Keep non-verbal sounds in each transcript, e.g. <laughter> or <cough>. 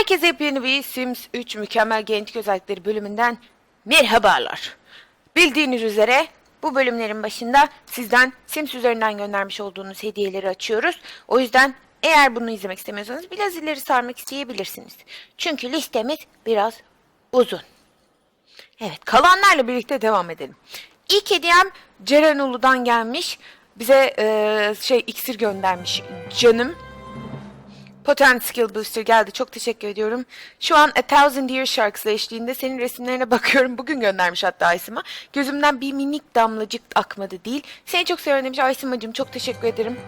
Herkese yepyeni bir Sims 3 Mükemmel Genetik Özellikleri bölümünden merhabalar. Bildiğiniz üzere bu bölümlerin başında sizden Sims üzerinden göndermiş olduğunuz hediyeleri açıyoruz. O yüzden eğer bunu izlemek istemiyorsanız biraz ileri sarmak isteyebilirsiniz. Çünkü listemiz biraz uzun. Evet, kalanlarla birlikte devam edelim. İlk hediyem Ceren Ulu'dan gelmiş. Bize eee, şey iksir göndermiş canım. Potent Skill Booster geldi. Çok teşekkür ediyorum. Şu an A Thousand Years şarkısı eşliğinde senin resimlerine <laughs> bakıyorum. Bugün göndermiş hatta Aysim'a. Gözümden bir minik damlacık akmadı değil. Seni çok seviyorum demiş Aysim'cığım. Çok teşekkür ederim.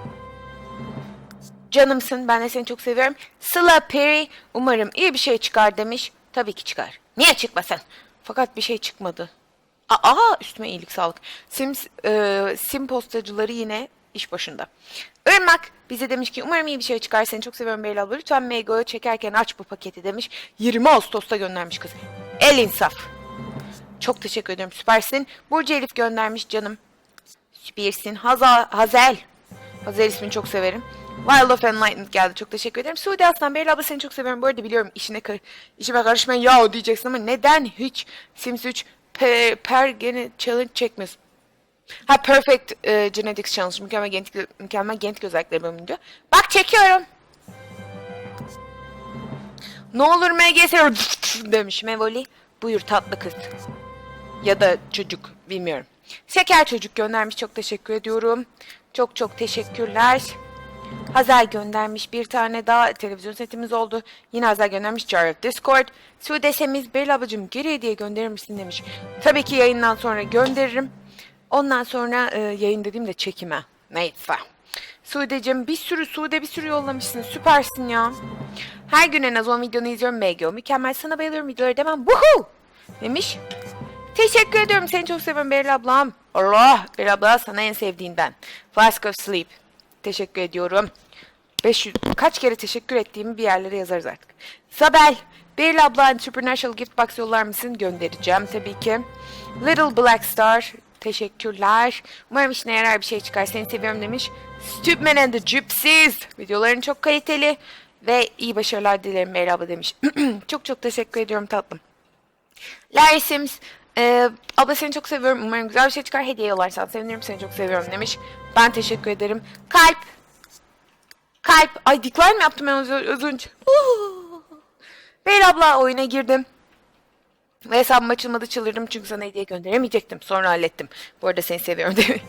Canımsın. Ben de seni çok seviyorum. Sıla Perry umarım iyi bir şey çıkar demiş. Tabii ki çıkar. Niye çıkmasın? Fakat bir şey çıkmadı. Aa üstüme iyilik sağlık. Sims, e, sim postacıları yine iş başında. Irmak bize demiş ki umarım iyi bir şey çıkar. Seni çok seviyorum Beyla abla. Lütfen Mego'yu çekerken aç bu paketi demiş. 20 Ağustos'ta göndermiş kız. El insaf. Çok teşekkür ederim. Süpersin. Burcu Elif göndermiş canım. Süpersin. Haza, Hazel. Hazel ismini çok severim. Wild of Enlightened geldi. Çok teşekkür ederim. Suudi Aslan Beyla abla seni çok seviyorum. Bu arada biliyorum işine kar işime karışmayın ya diyeceksin ama neden hiç Sims 3 per, per challenge çekmiyorsun? Ha Perfect e, Genetics Challenge mükemmel genetik mükemmel genetik özellikleri bölümü diyor. Bak çekiyorum. Ne olur MGS <laughs> demiş Mevoli. Buyur tatlı kız. Ya da çocuk bilmiyorum. Şeker çocuk göndermiş çok teşekkür ediyorum. Çok çok teşekkürler. Hazel göndermiş bir tane daha televizyon setimiz oldu. Yine Hazel göndermiş Jar of Discord. Sude Semiz Beyla ablacığım geri hediye gönderir misin demiş. Tabii ki yayından sonra gönderirim. Ondan sonra e, yayın dediğimde çekime. Neyse. Sude'cim bir sürü Sude bir sürü yollamışsın. Süpersin ya. Her gün en az 10 videonu izliyorum Mego. Mükemmel sana bayılıyorum videoları demem. Woohoo! Demiş. Teşekkür ediyorum. Seni çok seviyorum Beril ablam. Allah! Beril abla sana en sevdiğinden. Flask of Sleep. Teşekkür ediyorum. 500 kaç kere teşekkür ettiğimi bir yerlere yazarız artık. Sabel, Beril abla Supernatural Gift Box yollar mısın? Göndereceğim tabii ki. Little Black Star, teşekkürler. Umarım işine yarar bir şey çıkar. Seni seviyorum demiş. Stupid and the Gypsies. Videoların çok kaliteli ve iyi başarılar dilerim Beril abla demiş. <clears throat> çok çok teşekkür ediyorum tatlım. Larry Sims, e, abla seni çok seviyorum. Umarım güzel bir şey çıkar. Hediye yollarsan sevinirim. Seni çok seviyorum demiş. Ben teşekkür ederim. Kalp. Kalp. Ay decline mi yaptım ben az, az önce? Beyl abla oyuna girdim. Ve hesabım açılmadı çıldırdım çünkü sana hediye gönderemeyecektim. Sonra hallettim. Bu arada seni seviyorum değil <laughs> mi?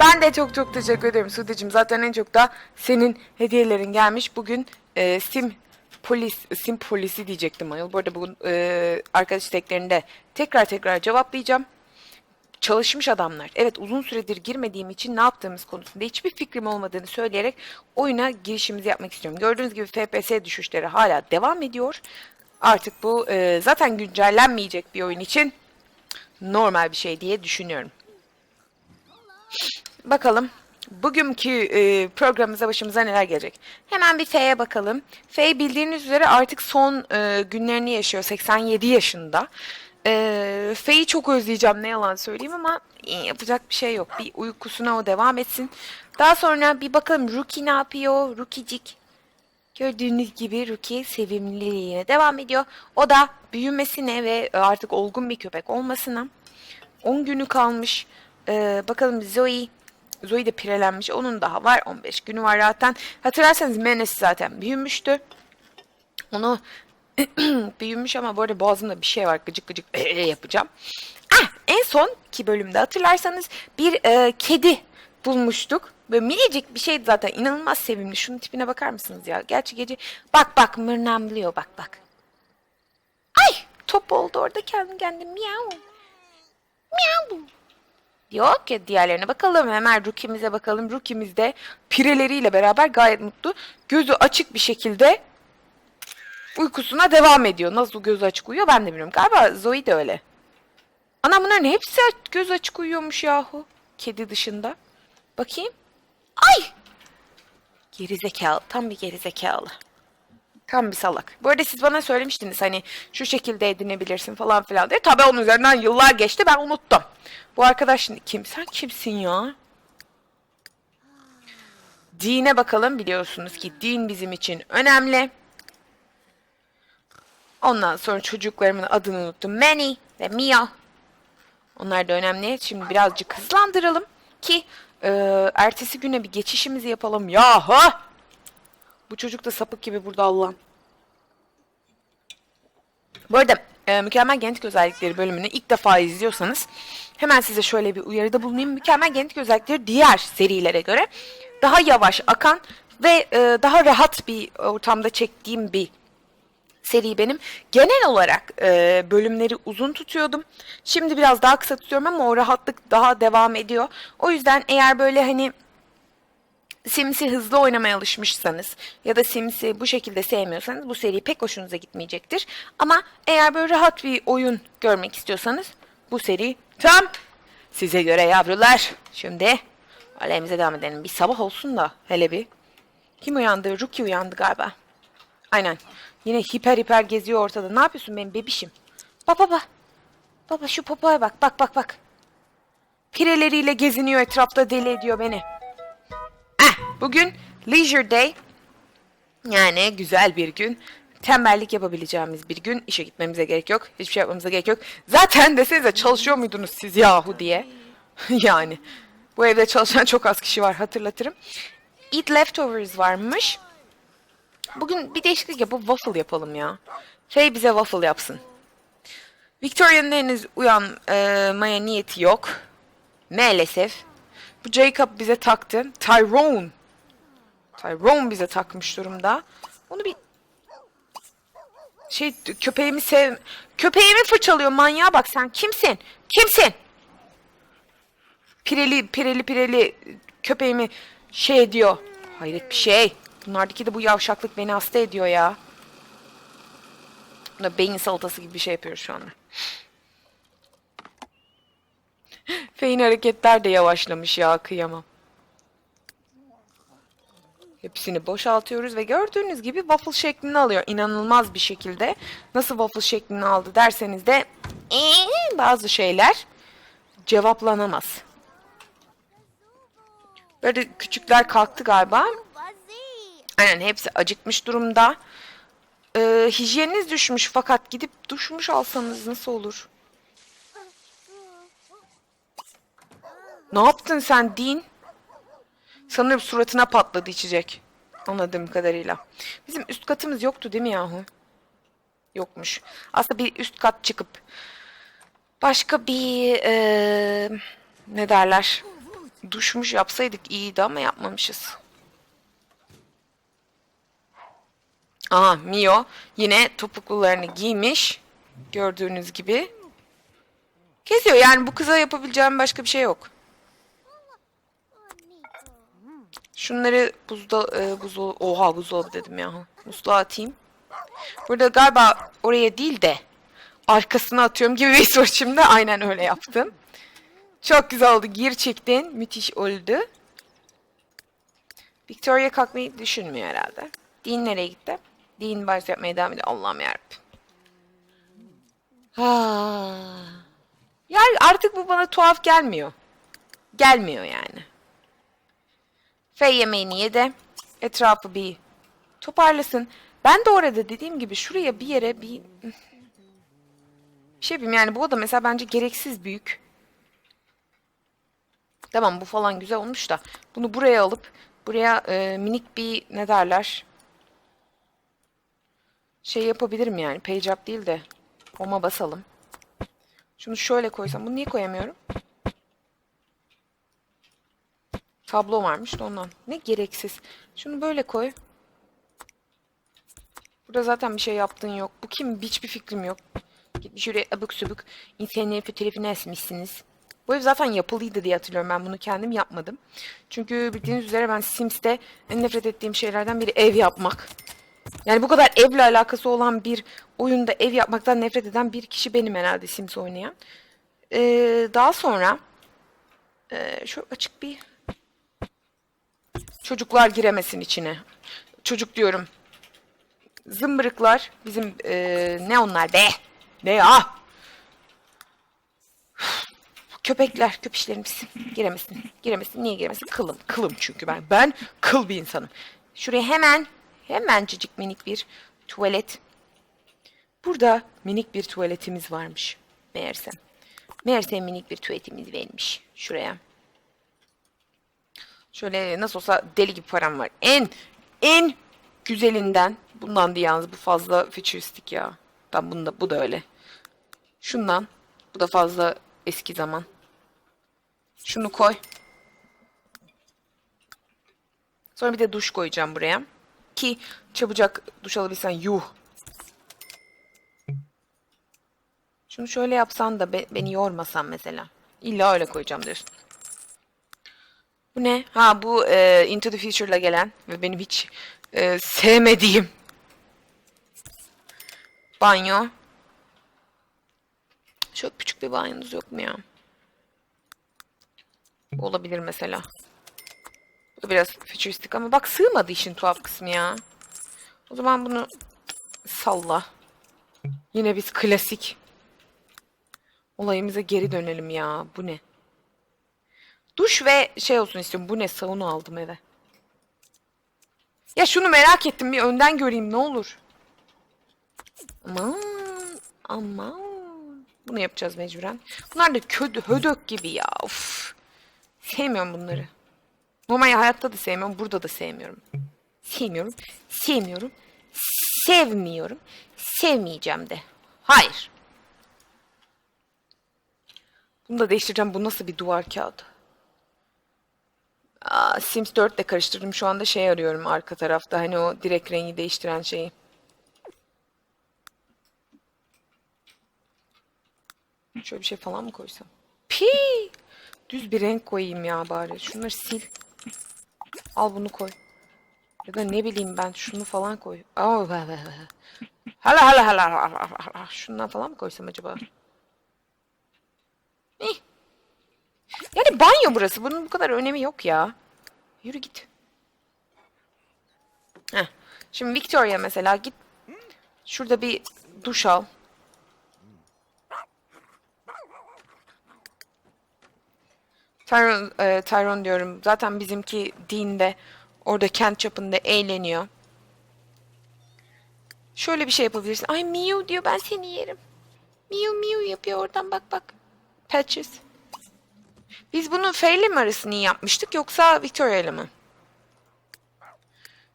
ben de çok çok teşekkür ederim Sude'cim. Zaten en çok da senin hediyelerin gelmiş. Bugün e, sim polis, sim polisi diyecektim ayol. Bu arada bugün e, arkadaş isteklerinde tekrar tekrar cevaplayacağım. Çalışmış adamlar. Evet uzun süredir girmediğim için ne yaptığımız konusunda hiçbir fikrim olmadığını söyleyerek oyuna girişimizi yapmak istiyorum. Gördüğünüz gibi FPS düşüşleri hala devam ediyor. Artık bu e, zaten güncellenmeyecek bir oyun için normal bir şey diye düşünüyorum. Bakalım bugünkü e, programımıza başımıza neler gelecek. Hemen bir F'ye bakalım. F bildiğiniz üzere artık son e, günlerini yaşıyor. 87 yaşında. E, F'yi çok özleyeceğim ne yalan söyleyeyim ama e, yapacak bir şey yok. Bir uykusuna o devam etsin. Daha sonra bir bakalım Rookie ne yapıyor? Rookicik. Gördüğünüz gibi Rookie sevimliliğine devam ediyor. O da büyümesine ve artık olgun bir köpek olmasına 10 günü kalmış. Ee, bakalım Zoe. Zoe de pirelenmiş. Onun daha var. 15 günü var zaten. Hatırlarsanız Menes zaten büyümüştü. Onu <clears throat> büyümüş ama bu arada boğazımda bir şey var. Gıcık gıcık <clears throat> yapacağım. Ah, en son ki bölümde hatırlarsanız bir e, kedi bulmuştuk. Böyle minicik bir şeydi zaten. İnanılmaz sevimli. Şunun tipine bakar mısınız ya? Gerçi gece... Bak bak mırnamlıyor bak bak. Ay top oldu orada kendi kendine miyav. Miyav. Yok ya diğerlerine bakalım. Hemen Rookie'mize bakalım. Rookie'miz de pireleriyle beraber gayet mutlu. Gözü açık bir şekilde uykusuna devam ediyor. Nasıl gözü açık uyuyor ben de bilmiyorum. Galiba Zoe de öyle. Ana bunların hepsi göz açık uyuyormuş yahu. Kedi dışında. Bakayım. Ay! Gerizekalı. Tam bir gerizekalı. Tam bir salak. Bu arada siz bana söylemiştiniz hani şu şekilde edinebilirsin falan filan diye. Tabii onun üzerinden yıllar geçti ben unuttum. Bu arkadaş şimdi kim? Sen kimsin ya? Dine bakalım biliyorsunuz ki din bizim için önemli. Ondan sonra çocuklarımın adını unuttum. Manny ve Mia. Onlar da önemli. Şimdi birazcık hızlandıralım ki e, ertesi güne bir geçişimizi yapalım. Yahu! Bu çocuk da sapık gibi burada Allah'ım. Bu arada e, Mükemmel Genetik Özellikleri bölümünü ilk defa izliyorsanız hemen size şöyle bir uyarıda bulunayım. Mükemmel Genetik Özellikleri diğer serilere göre daha yavaş akan ve e, daha rahat bir ortamda çektiğim bir seri benim. Genel olarak e, bölümleri uzun tutuyordum. Şimdi biraz daha kısa tutuyorum ama o rahatlık daha devam ediyor. O yüzden eğer böyle hani Sims'i hızlı oynamaya alışmışsanız ya da Sims'i bu şekilde sevmiyorsanız bu seri pek hoşunuza gitmeyecektir. Ama eğer böyle rahat bir oyun görmek istiyorsanız bu seri tam size göre yavrular. Şimdi aleyhimize devam edelim. Bir sabah olsun da hele bir. Kim uyandı? Ruki uyandı galiba. Aynen. Yine hiper hiper geziyor ortada. Ne yapıyorsun benim bebişim? Bak baba. Baba şu popoya bak. Bak bak bak. Pireleriyle geziniyor etrafta deli ediyor beni. Eh, bugün leisure day. Yani güzel bir gün. Tembellik yapabileceğimiz bir gün. İşe gitmemize gerek yok. Hiçbir şey yapmamıza gerek yok. Zaten desenize çalışıyor muydunuz siz yahu diye. <laughs> yani. Bu evde çalışan çok az kişi var hatırlatırım. Eat leftovers varmış. Bugün bir değişiklik yapıp waffle yapalım ya. Şey bize waffle yapsın. Victoria'nın henüz uyanmaya niyeti yok. Maalesef. Bu Jacob bize taktı. Tyrone. Tyrone bize takmış durumda. Onu bir şey köpeğimi sev köpeğimi fırçalıyor manyağa bak sen kimsin? Kimsin? Pireli pireli pireli köpeğimi şey ediyor. Hayret bir şey. Bunlardaki de bu yavşaklık beni hasta ediyor ya. Buna beyin salatası gibi bir şey yapıyoruz şu anda. <laughs> Feyin hareketler de yavaşlamış ya kıyamam. Hepsini boşaltıyoruz ve gördüğünüz gibi waffle şeklini alıyor. İnanılmaz bir şekilde. Nasıl waffle şeklini aldı derseniz de ee, bazı şeyler cevaplanamaz. Böyle küçükler kalktı galiba. Aynen hepsi acıkmış durumda. Ee, hijyeniniz düşmüş fakat gidip duşmuş alsanız nasıl olur? Ne yaptın sen Dean? Sanırım suratına patladı içecek. Anladığım kadarıyla. Bizim üst katımız yoktu değil mi yahu? Yokmuş. Aslında bir üst kat çıkıp başka bir eee, ne derler? Duşmuş yapsaydık iyiydi ama yapmamışız. Aha Mio yine topuklularını giymiş. Gördüğünüz gibi. Geziyor yani bu kıza yapabileceğim başka bir şey yok. Şunları buzda e, buzdolabı oha buzdolabı dedim ya. Musluğa atayım. Burada galiba oraya değil de arkasına atıyorum gibi bir soru şimdi. Aynen öyle yaptım. Çok güzel oldu. Gir çektin. Müthiş oldu. Victoria kalkmayı düşünmüyor herhalde. Dean nereye gitti? Dean bahis yapmaya devam ediyor. Allah'ım yarabbim. Ha. Yani artık bu bana tuhaf gelmiyor. Gelmiyor yani. Fey yemeğini yedi. Etrafı bir toparlasın. Ben de orada dediğim gibi şuraya bir yere bir bir şey yapayım. Yani bu oda mesela bence gereksiz büyük. Tamam bu falan güzel olmuş da bunu buraya alıp buraya e, minik bir ne derler şey yapabilirim yani. Page up değil de home'a basalım. Şunu şöyle koysam. Bunu niye koyamıyorum? Tablo varmış da ondan. Ne gereksiz. Şunu böyle koy. Burada zaten bir şey yaptığın yok. Bu kim? Hiçbir fikrim yok. Gitmiş şuraya abuk subuk insanların fotoğrafını asmışsınız. Bu ev zaten yapılıydı diye hatırlıyorum. Ben bunu kendim yapmadım. Çünkü bildiğiniz üzere ben Sims'te en nefret ettiğim şeylerden biri ev yapmak. Yani bu kadar evle alakası olan bir oyunda ev yapmaktan nefret eden bir kişi benim herhalde Sims oynayan. Ee, daha sonra e, şu açık bir çocuklar giremesin içine. Çocuk diyorum. Zımbırıklar bizim e, ne onlar be? Ne ya? Köpekler, köpüşlerimiz giremesin. Giremesin. Niye giremesin? Kılım. Kılım çünkü ben. Ben kıl bir insanım. Şuraya hemen hemencecik minik bir tuvalet Burada minik bir tuvaletimiz varmış. Meğerse. Meğerse minik bir tuvaletimiz vermiş. Şuraya. Şöyle nasıl olsa deli gibi param var. En en güzelinden bundan diye yalnız bu fazla futuristik ya. Ben bunda bu da öyle. Şundan. Bu da fazla eski zaman. Şunu koy. Sonra bir de duş koyacağım buraya. Ki çabucak duş alabilsen yuh. Şunu şöyle yapsan da be- beni yormasan mesela. İlla öyle koyacağım diyorsun. Bu ne? Ha bu e, Into the Future'la gelen ve benim hiç e, sevmediğim banyo. Çok küçük bir banyonuz yok mu ya? Olabilir mesela. Bu biraz futuristik ama bak sığmadı işin tuhaf kısmı ya. O zaman bunu salla. Yine biz klasik olayımıza geri dönelim ya. Bu ne? Duş ve şey olsun istiyorum. Bu ne? Sauna aldım eve. Ya şunu merak ettim. Bir önden göreyim ne olur. Aman. Aman. Bunu yapacağız mecburen. Bunlar da ködü, hödök gibi ya. Of. Sevmiyorum bunları. Normal hayatta da sevmiyorum. Burada da sevmiyorum. Sevmiyorum. Sevmiyorum. Sevmiyorum. Sevmeyeceğim de. Hayır. Bunu da değiştireceğim. Bu nasıl bir duvar kağıdı? Aa, Sims 4 ile karıştırdım. Şu anda şey arıyorum arka tarafta. Hani o direkt rengi değiştiren şeyi. Şöyle bir şey falan mı koysam? Pi! Düz bir renk koyayım ya bari. Şunları sil. Al bunu koy. Ya da ne bileyim ben şunu falan koy. Hala hala hala, hala, hala. Şundan falan mı koysam acaba? Eh. Yani banyo burası. Bunun bu kadar önemi yok ya. Yürü git. Heh. Şimdi Victoria mesela git. Şurada bir duş al. Tyron, e, Tyron diyorum. Zaten bizimki Dean de orada kent çapında eğleniyor. Şöyle bir şey yapabilirsin. Ay Mew diyor ben seni yerim. Mew Mew yapıyor oradan bak bak. Patches. Biz bunu Faye mi arasını yapmıştık yoksa Victoria ile mi?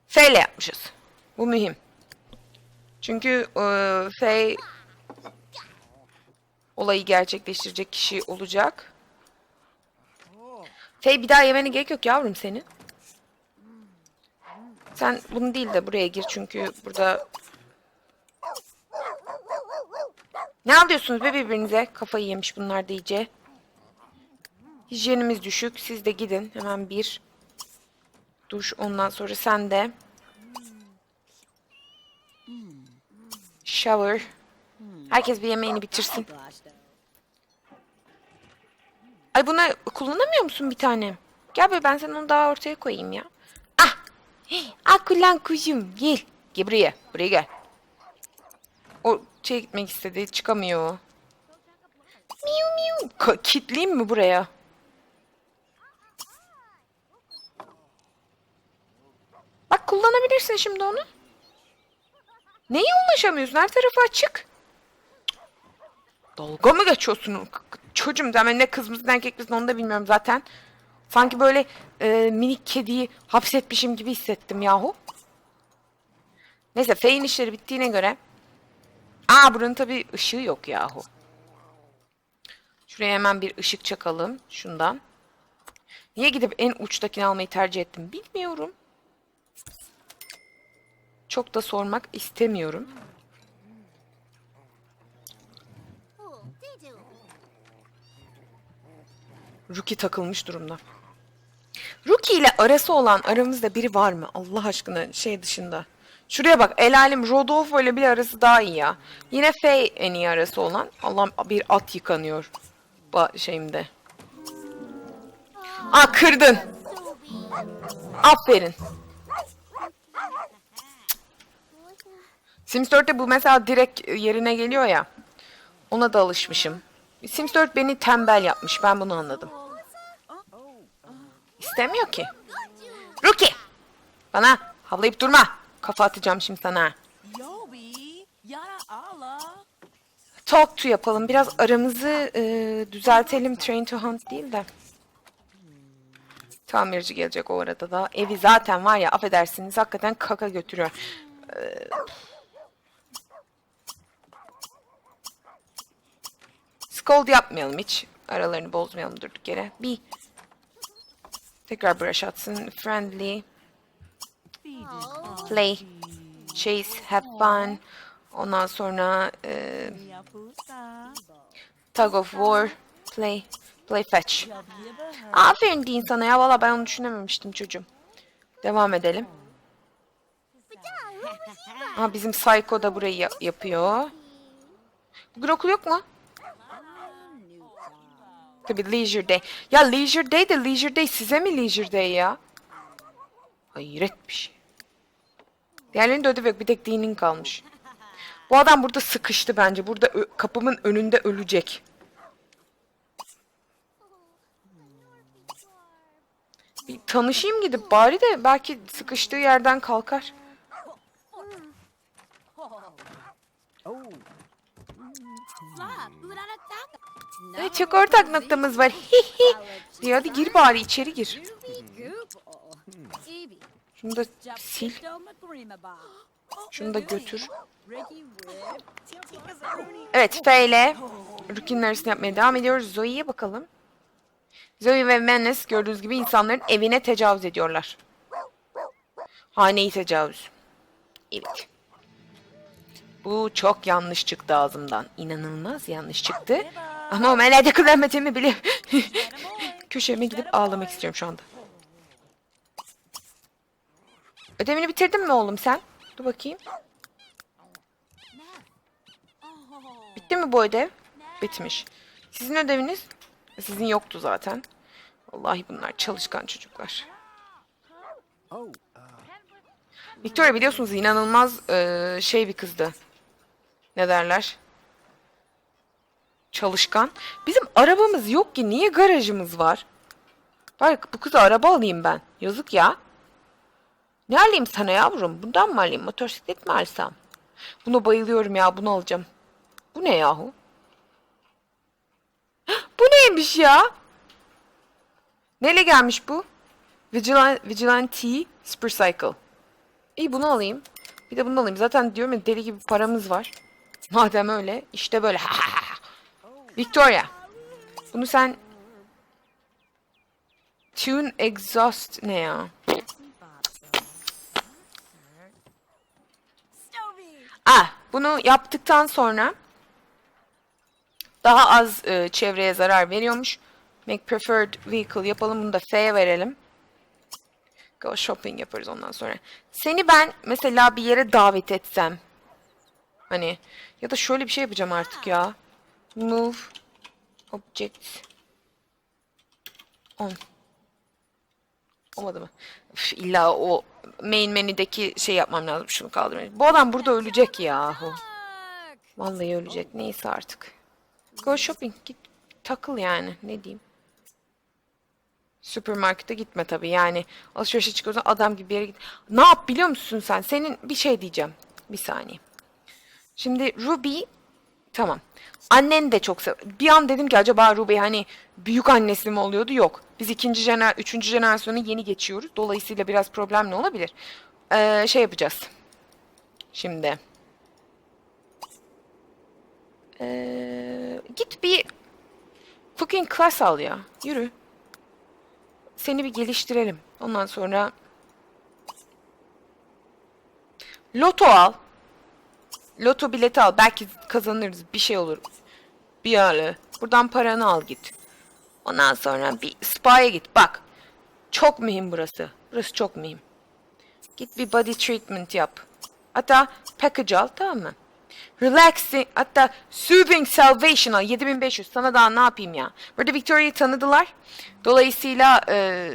Faye ile yapmışız. Bu mühim. Çünkü e, Faye olayı gerçekleştirecek kişi olacak. Faye bir daha yemene gerek yok yavrum senin. Sen bunu değil de buraya gir çünkü burada... Ne alıyorsunuz be birbirinize? Kafayı yemiş bunlar da iyice. Hijyenimiz düşük. Siz de gidin. Hemen bir duş. Ondan sonra sen de. Shower. Herkes bir yemeğini bitirsin. Ay buna kullanamıyor musun bir tane? Gel be ben sana onu daha ortaya koyayım ya. Ah! Al <gasps> kullan kuzum. Gel. Gel buraya. Buraya gel. O şey gitmek istedi. Çıkamıyor. o. Miu miu. Ka- kitleyeyim mi buraya? Bak kullanabilirsin şimdi onu. Neye ulaşamıyorsun? Her tarafı açık. Dalga mı geçiyorsun? Çocuğum ben ne kız mısın erkek misin onu da bilmiyorum zaten. Sanki böyle e, minik kediyi hapsetmişim gibi hissettim yahu. Neyse Faye'in işleri bittiğine göre. Aa buranın tabii ışığı yok yahu. Şuraya hemen bir ışık çakalım. Şundan. Niye gidip en uçtakini almayı tercih ettim bilmiyorum. Çok da sormak istemiyorum. Ruki takılmış durumda. Ruki ile arası olan aramızda biri var mı? Allah aşkına şey dışında. Şuraya bak el alem Rodolfo ile bile arası daha iyi ya. Yine Faye en iyi arası olan. Allah'ım bir at yıkanıyor. Ba şeyimde. Aa kırdın. Aferin. Sims 4'te bu mesela direkt yerine geliyor ya. Ona da alışmışım. Sims 4 beni tembel yapmış. Ben bunu anladım. İstemiyor ki. Ruki! Bana havlayıp durma. Kafa atacağım şimdi sana. Talk to yapalım. Biraz aramızı e, düzeltelim. Train to hunt değil de. Tamirci gelecek o arada da. Evi zaten var ya affedersiniz hakikaten kaka götürüyor. Ee, Scold yapmayalım hiç. Aralarını bozmayalım durduk yere. Bir tekrar brush atsın. Friendly. Play. Chase. Have fun. Ondan sonra e. Tug of War. Play. Play fetch. Aferin deyin sana ya. Valla ben onu düşünememiştim çocuğum. Devam edelim. Aa, bizim Psycho da burayı ya- yapıyor. Bugün okul yok mu? Tabii Leisure Day. Ya Leisure Day de Leisure Day size mi Leisure Day ya? Hayret bir şey. Diğerlerinde ödev yok. Bir tek dinin kalmış. Bu adam burada sıkıştı bence. Burada kapımın önünde ölecek. Bir tanışayım gidip bari de belki sıkıştığı yerden kalkar. Evet çok ortak noktamız var. <laughs> Diyor hadi gir bari içeri gir. Şunu da sil. Şunu da götür. Evet F ile Rukin'in arasını yapmaya devam ediyoruz. Zoe'ye bakalım. Zoe ve Menace gördüğünüz gibi insanların evine tecavüz ediyorlar. Haneyi tecavüz. Evet. Bu çok yanlış çıktı ağzımdan. İnanılmaz yanlış çıktı. Ama o melede kullanmadığımı biliyorum. <laughs> Köşeme gidip ağlamak istiyorum şu anda. Ödevini bitirdin mi oğlum sen? Dur bakayım. Bitti mi bu ödev? Bitmiş. Sizin ödeviniz? Sizin yoktu zaten. Vallahi bunlar çalışkan çocuklar. Victoria biliyorsunuz inanılmaz eee, şey bir kızdı. Ne derler? Çalışkan. Bizim arabamız yok ki. Niye garajımız var? Bak bu kıza araba alayım ben. Yazık ya. Ne alayım sana yavrum? Bundan mı alayım? Motosiklet mi alsam? Buna bayılıyorum ya. Bunu alacağım. Bu ne yahu? Bu neymiş ya? Neyle gelmiş bu? Vigilant, Vigilante Super Cycle. İyi bunu alayım. Bir de bunu alayım. Zaten diyorum ya deli gibi paramız var. Madem öyle işte böyle. <laughs> Victoria. Bunu sen Tune Exhaust ne ya? Ah, bunu yaptıktan sonra daha az e, çevreye zarar veriyormuş. Make preferred vehicle yapalım. Bunu da F'ye verelim. Go shopping yaparız ondan sonra. Seni ben mesela bir yere davet etsem. Hani ya da şöyle bir şey yapacağım artık ya. Move object on. Olmadı mı? Üf, illa o main menüdeki şey yapmam lazım. Şunu kaldırmayı. Bu adam burada ölecek yahu. Vallahi ölecek. Neyse artık. Go shopping. Git takıl yani. Ne diyeyim. Süpermarkete gitme tabii. Yani alışverişe çıkıyorsan adam gibi bir yere git. Ne yap biliyor musun sen? Senin bir şey diyeceğim. Bir saniye. Şimdi Ruby tamam. Annen de çok sev. Bir an dedim ki acaba Ruby hani büyük annesi mi oluyordu? Yok. Biz ikinci jener üçüncü jenerasyonu yeni geçiyoruz. Dolayısıyla biraz problemli olabilir. Ee, şey yapacağız. Şimdi. Ee, git bir fucking class al ya. Yürü. Seni bir geliştirelim. Ondan sonra Loto al. Loto bileti al. Belki kazanırız. Bir şey olur. Bir yerle. Buradan paranı al git. Ondan sonra bir spa'ya git. Bak. Çok mühim burası. Burası çok mühim. Git bir body treatment yap. Hatta package al tamam mı? Relaxing hatta soothing salvation al 7500 sana daha ne yapayım ya. Burada Victoria'yı tanıdılar. Dolayısıyla e,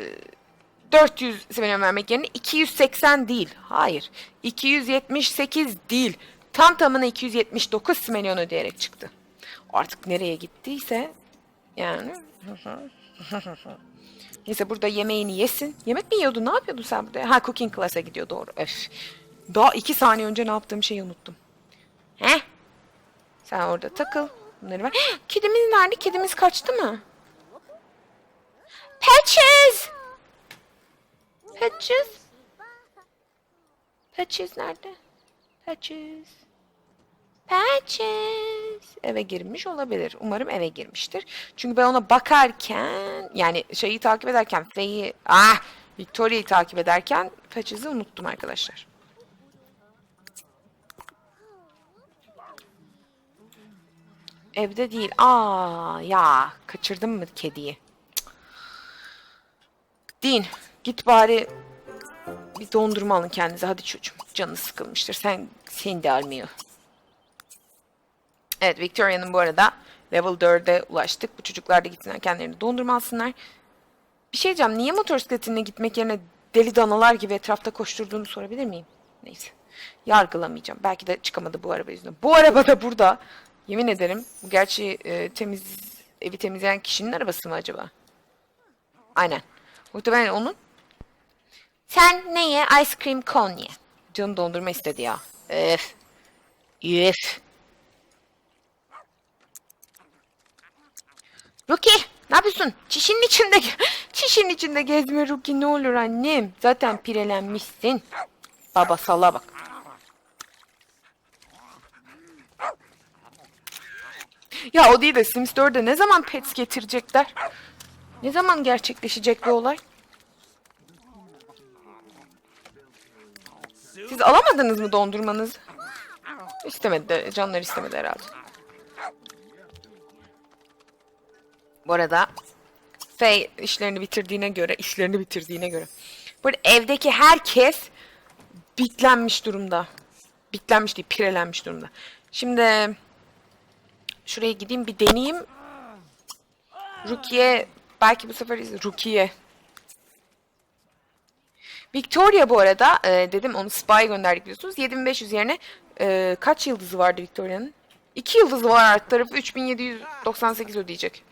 400 milyon vermek yerine 280 değil. Hayır. 278 değil. Tam tamına 279 milyon ödeyerek çıktı. Artık nereye gittiyse yani. <laughs> Neyse burada yemeğini yesin. Yemek mi yiyordun? Ne yapıyordun sen burada? Ha cooking class'a gidiyor doğru. Öf. Daha iki saniye önce ne yaptığım şeyi unuttum. He? Sen orada takıl. Bunları ver. <gasps> Kedimiz nerede? Kedimiz kaçtı mı? Patches! Patches? Patches nerede? Patches. Patches. Eve girmiş olabilir. Umarım eve girmiştir. Çünkü ben ona bakarken yani şeyi takip ederken Faye'i ah Victoria'yı takip ederken Patches'i unuttum arkadaşlar. Evde değil. Aa ya kaçırdım mı kediyi? Cık. Dean git bari bir dondurma alın kendinize. Hadi çocuğum. Canı sıkılmıştır. Sen seni de almıyor. Evet Victoria'nın bu arada level 4'e ulaştık. Bu çocuklar da gitsinler kendilerini dondurma alsınlar. Bir şey diyeceğim. Niye motosikletinle gitmek yerine deli danalar gibi etrafta koşturduğunu sorabilir miyim? Neyse. Yargılamayacağım. Belki de çıkamadı bu araba yüzünden. Bu araba da burada. Yemin ederim. Bu gerçi e, temiz evi temizleyen kişinin arabası mı acaba? Aynen. Muhtemelen onun. Sen ne ye? Ice cream cone ye. Canım dondurma istedi ya. Öf. Üf. Ruki ne yapıyorsun? Çişinin içinde <laughs> çişin içinde gezme Ruki ne olur annem. Zaten pirelenmişsin. Baba sala bak. Ya o değil de Sims 4'e ne zaman pets getirecekler? Ne zaman gerçekleşecek bu olay? Siz alamadınız mı dondurmanızı? İstemedi canlar istemedi herhalde. Bu arada Faye işlerini bitirdiğine göre, işlerini bitirdiğine göre. Bu arada evdeki herkes bitlenmiş durumda. Bitlenmiş değil, pirelenmiş durumda. Şimdi şuraya gideyim bir deneyeyim. Rukiye belki bu sefer Rukiye. Victoria bu arada e, dedim onu spy gönderdik biliyorsunuz. 7500 yerine e, kaç yıldızı vardı Victoria'nın? 2 yıldızı var alt tarafı 3798 ödeyecek.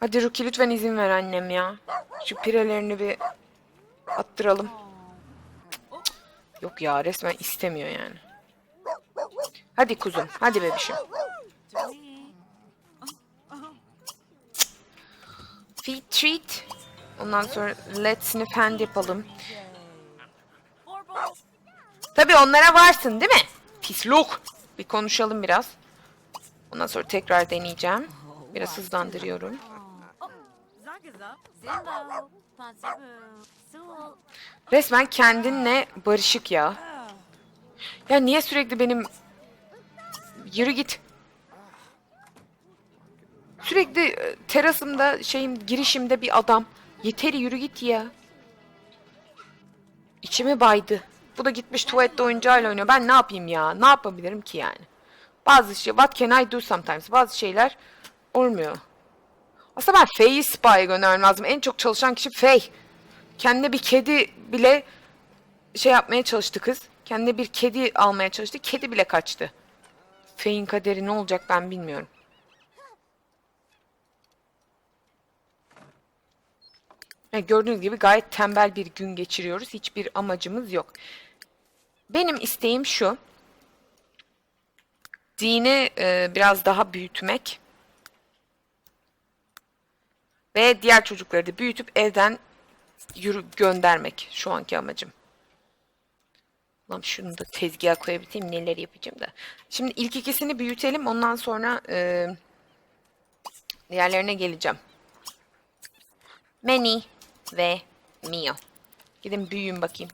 Hadi Ruki lütfen izin ver annem ya. Şu pirelerini bir attıralım. Yok ya resmen istemiyor yani. Hadi kuzum hadi bebişim. Feed treat. Ondan sonra let's sniff hand yapalım. Tabii onlara varsın değil mi? Pisluk. Bir konuşalım biraz. Ondan sonra tekrar deneyeceğim. Biraz hızlandırıyorum. Resmen kendinle barışık ya. Ya niye sürekli benim... Yürü git. Sürekli e, terasımda şeyim girişimde bir adam. Yeter yürü git ya. İçimi baydı. Bu da gitmiş tuvalette oyuncağıyla oynuyor. Ben ne yapayım ya? Ne yapabilirim ki yani? Bazı şey, what can I do sometimes? Bazı şeyler olmuyor. Aslında ben Faye'i spy'e göndermem lazım. En çok çalışan kişi Faye. Kendine bir kedi bile şey yapmaya çalıştı kız. Kendine bir kedi almaya çalıştı. Kedi bile kaçtı. Faye'in kaderi ne olacak ben bilmiyorum. Yani gördüğünüz gibi gayet tembel bir gün geçiriyoruz. Hiçbir amacımız yok. Benim isteğim şu. Dini e, biraz daha büyütmek. Ve diğer çocukları da büyütüp evden yürü göndermek şu anki amacım. Lan şunu da tezgaha koyabileyim neler yapacağım da. Şimdi ilk ikisini büyütelim ondan sonra e, diğerlerine geleceğim. Manny ve Mio. Gidin büyüyün bakayım.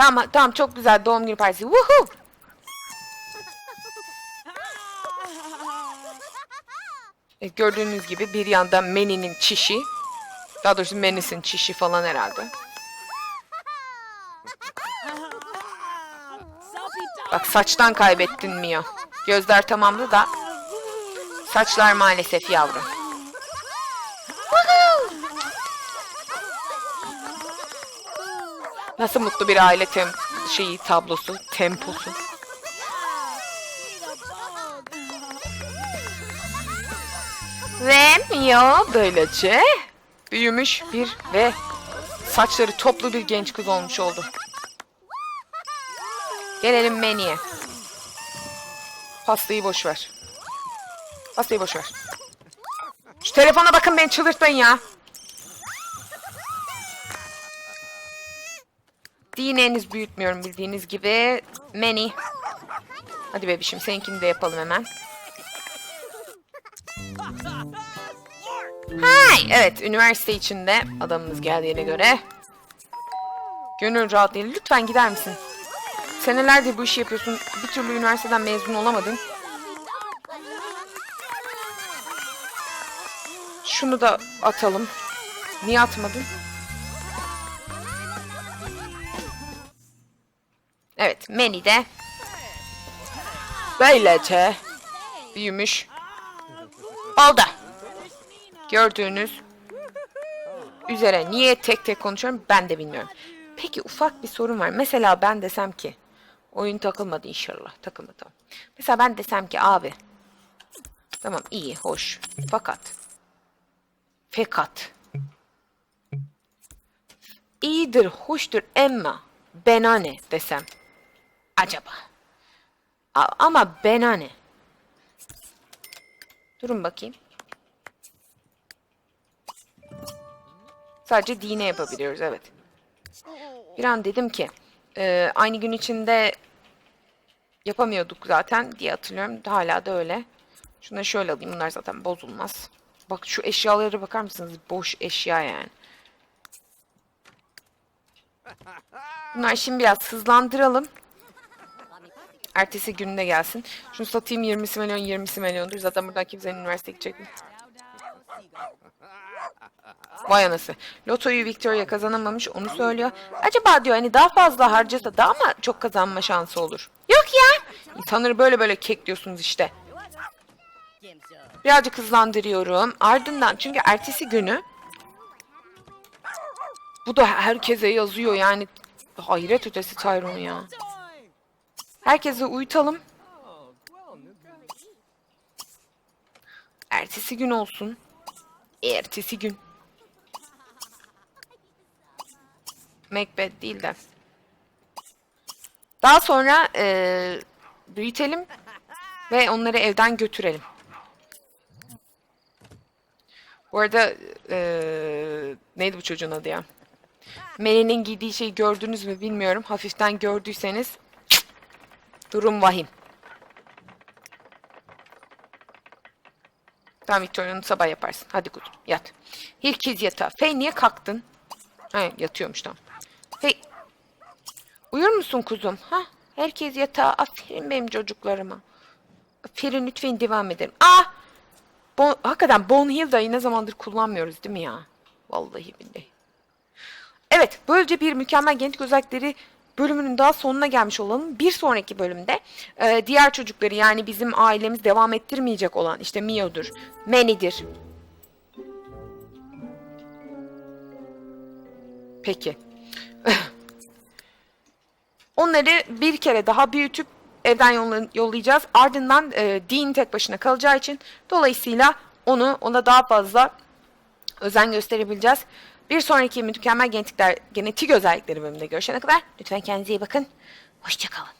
Tamam tamam çok güzel doğum günü partisi. Woohoo! E, gördüğünüz gibi bir yanda Manny'nin çişi. Daha doğrusu Manny'sin çişi falan herhalde. Bak saçtan kaybettin Mio. Gözler tamamdı da saçlar maalesef yavrum. Nasıl mutlu bir aile tem şeyi tablosu, temposu. Ve Mio böylece büyümüş bir ve saçları toplu bir genç kız olmuş oldu. Gelelim Manny'e. Pastayı boş ver. Pastayı boş ver. Şu telefona bakın beni çıldırtmayın ya. Dini henüz büyütmüyorum bildiğiniz gibi. Many. Hadi bebişim seninkini de yapalım hemen. Hay! Evet üniversite içinde adamımız geldiğine göre. Gönül rahatlığıyla lütfen gider misin? Senelerdir bu işi yapıyorsun. Bir türlü üniversiteden mezun olamadın. Şunu da atalım. Niye atmadın? Evet, Manny de böylece büyümüş oldu. Gördüğünüz üzere niye tek tek konuşuyorum ben de bilmiyorum. Peki ufak bir sorun var. Mesela ben desem ki oyun takılmadı inşallah. Takılmadı tamam. Mesela ben desem ki abi tamam iyi hoş fakat fakat iyidir hoştur emma benane desem acaba A- ama benane durun bakayım sadece dine yapabiliyoruz evet bir an dedim ki e, aynı gün içinde yapamıyorduk zaten diye hatırlıyorum. Hala da öyle. Şunları şöyle alayım. Bunlar zaten bozulmaz. Bak şu eşyalara bakar mısınız? Boş eşya yani. Bunlar şimdi biraz hızlandıralım. Ertesi gününe gelsin. Şunu satayım 20'si milyon 20'si milyondur. Zaten buradan kimsenin üniversiteye gidecek mi? Vay anası. Lotoyu Victoria kazanamamış onu söylüyor. Acaba diyor hani daha fazla harcasa daha mı çok kazanma şansı olur? Yok ya. İnsanları böyle böyle kekliyorsunuz işte. Birazcık hızlandırıyorum. Ardından çünkü ertesi günü bu da herkese yazıyor yani hayret ötesi Tyrone ya. Herkese uyutalım. Ertesi gün olsun. Ertesi gün. Macbeth değil de. Daha sonra eee, büyütelim ve onları evden götürelim. Bu arada eee, neydi bu çocuğun adı ya? Melih'in giydiği şeyi gördünüz mü bilmiyorum. Hafiften gördüyseniz durum vahim. Tamam Victoria'nı sabah yaparsın. Hadi kuzum yat. Herkes yatağa. Fey niye kalktın? Ha, yatıyormuş tamam. Fey uyur musun kuzum? Ha? Herkes yatağa. Aferin benim çocuklarıma. Aferin lütfen devam edelim. Ah! Bon, hakikaten Bone Hill dayı ne zamandır kullanmıyoruz değil mi ya? Vallahi billahi. Evet, böylece bir mükemmel genetik özellikleri bölümünün daha sonuna gelmiş olalım. Bir sonraki bölümde e, diğer çocukları yani bizim ailemiz devam ettirmeyecek olan işte Mio'dur, Manny'dir. Peki. <laughs> Onları bir kere daha büyütüp evden yolla- yollayacağız. Ardından e, Dean tek başına kalacağı için dolayısıyla onu ona daha fazla özen gösterebileceğiz. Bir sonraki mükemmel genetikler, genetik özellikleri bölümünde görüşene kadar lütfen kendinize iyi bakın. Hoşçakalın.